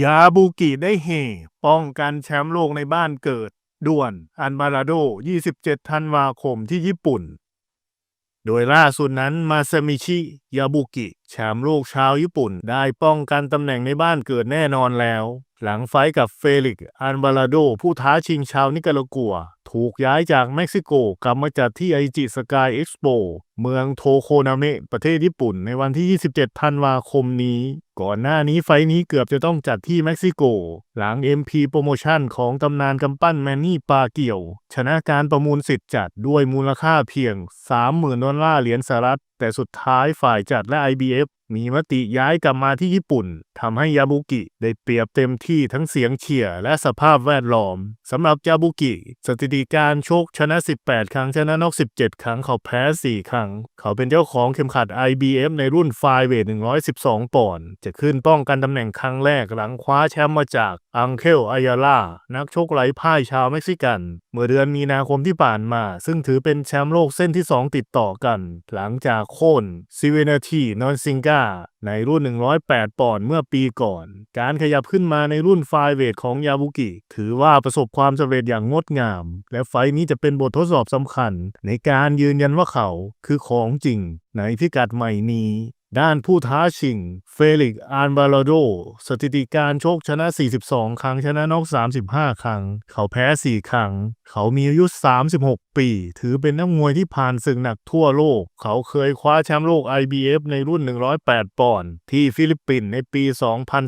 ยาบุกิได้เฮป้องกันแชมป์โลกในบ้านเกิด ด่วนอันมาราโด 27 ธันวาคมที่ญี่ปุ่น โดยล่าสุดนั้นมาซามิชิ ยาบุกิ แชมป์โลกชาวญี่ปุ่น ได้ป้องกันตำแหน่งในบ้านเกิดแน่นอนแล้ว หลังไฟกับเฟลิก อันบาลาโด ผู้ท้าชิงชาวนิการากัว ถูกย้ายจากเม็กซิโกกลับมาจัดที่ไอจิสกายเอ็กซ์โป เมืองโทโคนาเมะประเทศญี่ปุ่น ในวันที่ 27 ธันวาคมนี้ ก่อนหน้านี้ไฟท์นี้เกือบจะต้องจัดที่เม็กซิโก หลัง MP โปรโมชั่นของตำนานกำปั้นแมนนี่ปาเกี่ยว ชนะการประมูลสิทธิ์จัดด้วยมูลค่าเพียง 30,000 ดอลลาร์เหรียญสหรัฐ แต่สุดท้ายฝ่ายจัดและ IBF มีมติย้ายกลับมาที่ญี่ปุ่นทำให้ยาบุกิได้เปรียบเต็มที่ทั้งเสียงเชียร์และสภาพแวดล้อมสำหรับยาบุกิ สถิติการโชกชนะ 18 ครั้งชนะนอก 17 ครั้งเขาแพ้ 4 ครั้ง เขาเป็นเจ้าของเข็มขัด IBF ในรุ่นไฟเวท 112 ปอนด์จะขึ้นป้องกันตำแหน่งครั้งแรกหลังคว้าแชมป์มาจากอังเคลอายาล่านักชกไร้พ่ายชาวเม็กซิกัน เมื่อเดือนมีนาคมที่ผ่านมา ซึ่งถือเป็นแชมป์โลกเส้นที่ 2 ติดต่อกัน หลังจากโค่นซิเวนาทีนอนซิงกาในรุ่น 108 ปอนด์เมื่อปีก่อน การขยับขึ้นมาในรุ่นไฟเวทของยาบุกิ ถือว่าประสบความสำเร็จอย่างงดงาม และไฟนี้จะเป็นบททดสอบสำคัญ ในการยืนยันว่าเขาคือของจริงในพิกัดใหม่นี้ ด้านผู้ท้าชิง เฟลิกซ์อานบาลโด สถิติการชกชนะ 42 ครั้งชนะนอก 35 ครั้ง เขาแพ้ 4 ครั้ง เขามีอายุ 36 ปี ถือเป็นนักมวยที่ผ่านศึกหนักทั่วโลก เขาเคยคว้าแชมป์โลก IBF ในรุ่น 108 ปอนด์ที่ฟิลิปปินส์ในปี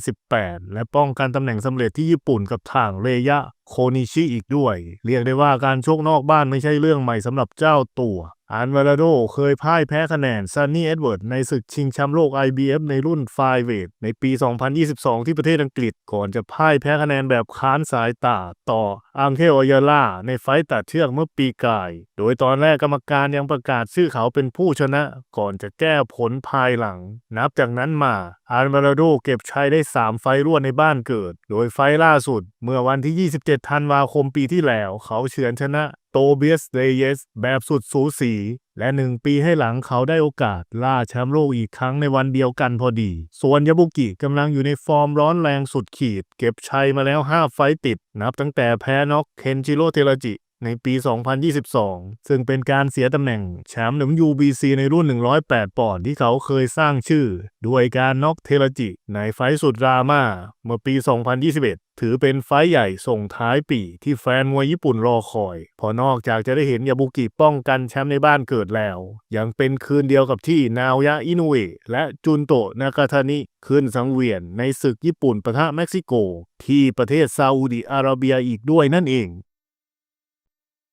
2018 และป้องกันตำแหน่งสำเร็จที่ญี่ปุ่นกับทางเรยะโคนิชิอีกด้วย เรียกได้ว่าการชกนอกบ้านไม่ใช่เรื่องใหม่สำหรับเจ้าตัวอันวาราโดเคยพ่ายแพ้คะแนนซันนี่เอ็ดเวิร์ดในศึกชิงแชมป์โลก IBF ในรุ่นไฟเวทในปี 2022 ที่ประเทศอังกฤษ ก่อนจะพ่ายแพ้คะแนนแบบค้านสายตาต่ออังเคลอายาล่าในไฟต์ตัดเชือกเมื่อปีกาย โดยตอนแรกกรรมการยังประกาศชื่อเขาเป็นผู้ชนะ ก่อนจะแก้ผลภายหลัง นับจากนั้นมาอันวาราโดเก็บชัยได้ 3 ไฟต์รวดในบ้านเกิด โดยไฟล่าสุด เมื่อวันที่ 27ธันวาคมปีที่แล้ว เขาเฉือนชนะโตเบียสเดเยสแบบสุดสูสี และหนึ่งปีให้หลังเขาได้โอกาส ล่าแชมป์โลกอีกครั้งในวันเดียวกันพอดี ส่วนยาบุกิกำลังอยู่ในฟอร์มร้อนแรงสุดขีด เก็บชัยมาแล้ว 5 ไฟต์ติด นับตั้งแต่แพ้น็อกเคนจิโร่เทราจิ ในปี 2022 ซึ่งเป็นการเสียตำแหน่งแชมป์ WBC ในรุ่น 108 ปอนด์ที่เขาเคยสร้างชื่อ ด้วยการน็อกเทราจิ ในไฟสุดดราม่าเมื่อปี 2021 ถือเป็นไฟใหญ่ส่งท้ายปีที่แฟนมวยญี่ปุ่นรอคอย พอนอกจากจะได้เห็นยาบุกิป้องกันแชมป์ในบ้านเกิดแล้ว ยังเป็นคืนเดียวกับที่นาวยะอินุเอะและจุนโตะนากาทานิขึ้นสังเวียนในศึกญี่ปุ่นปะทะเม็กซิโก ที่ประเทศซาอุดิอาระเบียอีกด้วยนั่นเอง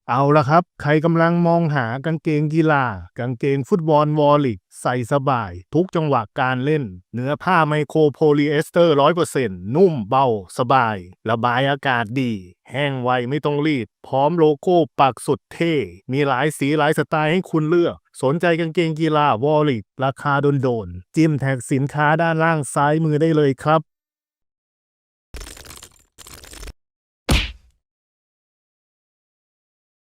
เอาละครับ ใครกำลังมองหากางเกงกีฬา กางเกงฟุตบอลวอลลิกใส่สบาย ทุกจังหวะการเล่น เนื้อผ้าไมโครโพลีเอสเตอร์100%นุ่มเบา สบาย ระบายอากาศดี แห้งไวไม่ต้องรีด พร้อมโลโก้ปักสุดเท่ มีหลายสีหลายสไตล์ให้คุณเลือก สนใจกางเกงกีฬาวอลลิกราคาโดนๆจิ้มแท็กสินค้าด้านล่างซ้ายมือได้เลยครับ